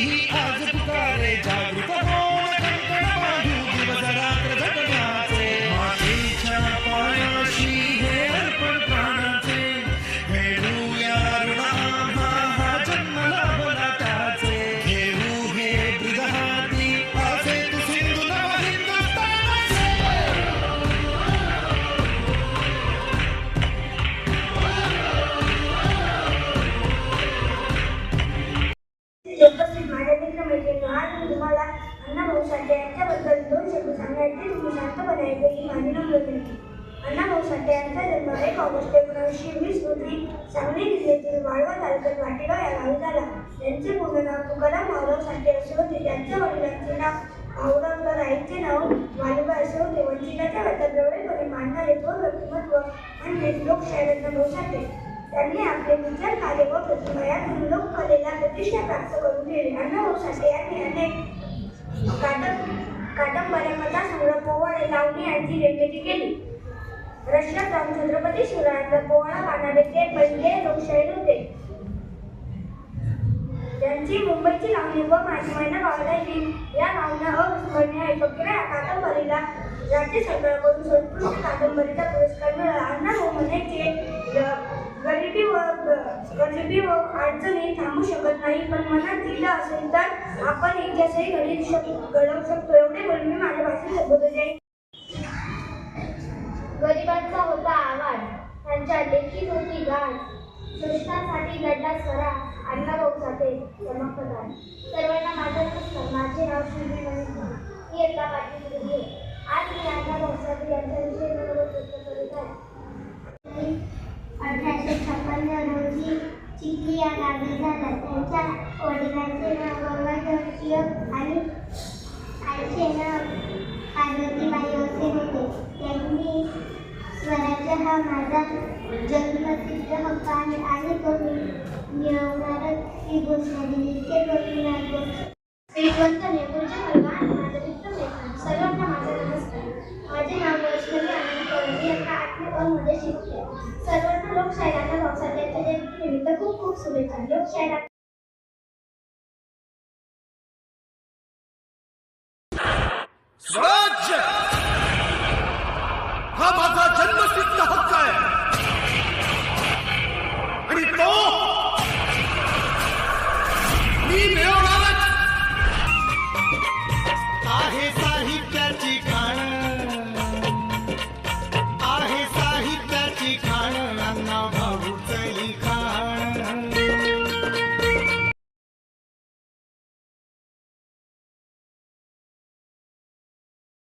Yeah. Annabhau यांचा जन्म एक ऑगस्ट एकोणीसशे वीस रोजी सांगली जिल्ह्यातील वाळवा तालुक्यात वाटेगाव या गावी झाला त्यांचे पूर्ण नाव तुकाराम माधव साठे असे होते त्यांच्या वडिलांचे नाव माऊराव आईचे नाव वालुबा असे होते वंचिताच्या गटात जवळपणे मांडणारे थोर व्यक्तिमत्व म्हणजेच लोकशाहीर भाऊ साठे त्यांनी आपले विचार कार्य व प्रतिभा यातून लोककलेला प्रतिष्ठा प्राप्त करून दिली अण्णाभाऊ साठे यांनी अनेक कादंब कादंबऱ्या कथासंग्रह पोवाडे लावणी यांची निर्मिती केली. रशियात छत्रपती शिवरायांचा पोहळा गाणारे ते पहिले लोकशाहीर होते. त्यांची मुंबईची लावणी व माझी महिना गावाला या लावण्या अविस्मरणीय आहे. फक्त या कादंबरीला राज्य सरकारकडून संस्कृत कादंबरीचा पुरस्कार मिळाला. अण्णाभाऊ म्हणायचे गरिबी व गरिबी व अडचणी थांबू शकत नाही. पण मनात दिलं असेल तर आपण इतिहासही घडी शक- घडवू शकतो. एवढे बोलून मी माझ्या भाषेत संबोधले. त्यांच्या लेखी होती गाण शोषणासाठी लढला सरा अण्णाभाऊ साठे चमकदार सर्वांना माझा नमस्कार. माझे नाव शिवली मी एका पाटील मुलगी आहे. आज मी अण्णाभाऊ साठे यांच्याविषयी मनोगत व्यक्त करीत आहे. अठराशे छप्पन्न रोजी चिखली या गावी झाला त्यांच्या वडिलांचे नाव गंगाधर टिळक आणि आईचे नाव पार्वतीबाई असे होते त्यांनी स्वराज्य हा माझा जन्मसिद्ध हक्क आहे. आणि तो मी मिळवणारच ही घोषणा दिली ते गोपीनाथ गोखले श्रीमंत नेहरूजी मुलगा आणि माझा मित्र मैत्रीण सर्वांना माझा नमस्कार. माझे नाव वैष्णवी आनंद कवळे मी आठवी अ मध्ये शिकते सर्वांना लोकशाहीराच्या पावसाळ्याच्या जयंतीनिमित्त खूप खूप शुभेच्छा. लोकशाहीरा स्व বাবা জন্মসিদ্ধ হত্যা